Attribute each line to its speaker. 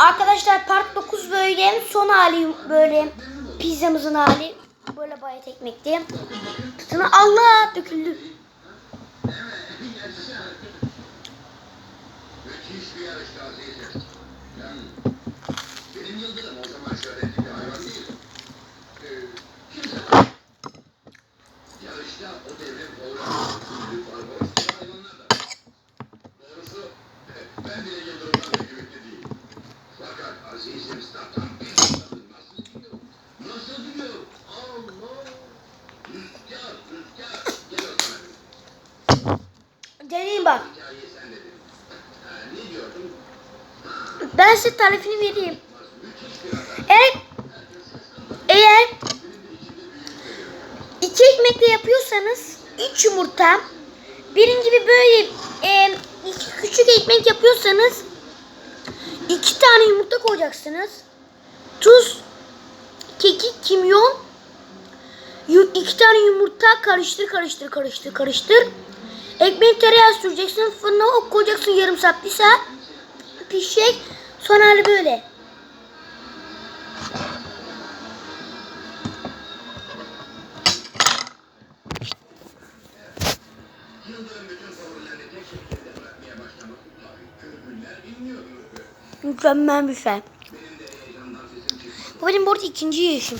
Speaker 1: Arkadaşlar part 9 böyle son hali böyle pizzamızın hali böyle bayat ekmekti. Tutun Allah döküldü.
Speaker 2: Müthiş bir yarış tavsiyesi.
Speaker 1: Deneyim bak. Ben size tarifini vereyim. Eğer eğer iki ekmekle yapıyorsanız üç yumurta birinci gibi böyle e, iki küçük ekmek yapıyorsanız iki tane yumurta koyacaksınız. Tuz, kekik, kimyon, iki tane yumurta karıştır karıştır karıştır karıştır. Ekmek tereyağı süreceksin fırına o koyacaksın yarım saat bir saat pişecek. Sonra böyle. Mükemmel bir şey. Bu benim bu arada ikinci yiyişim.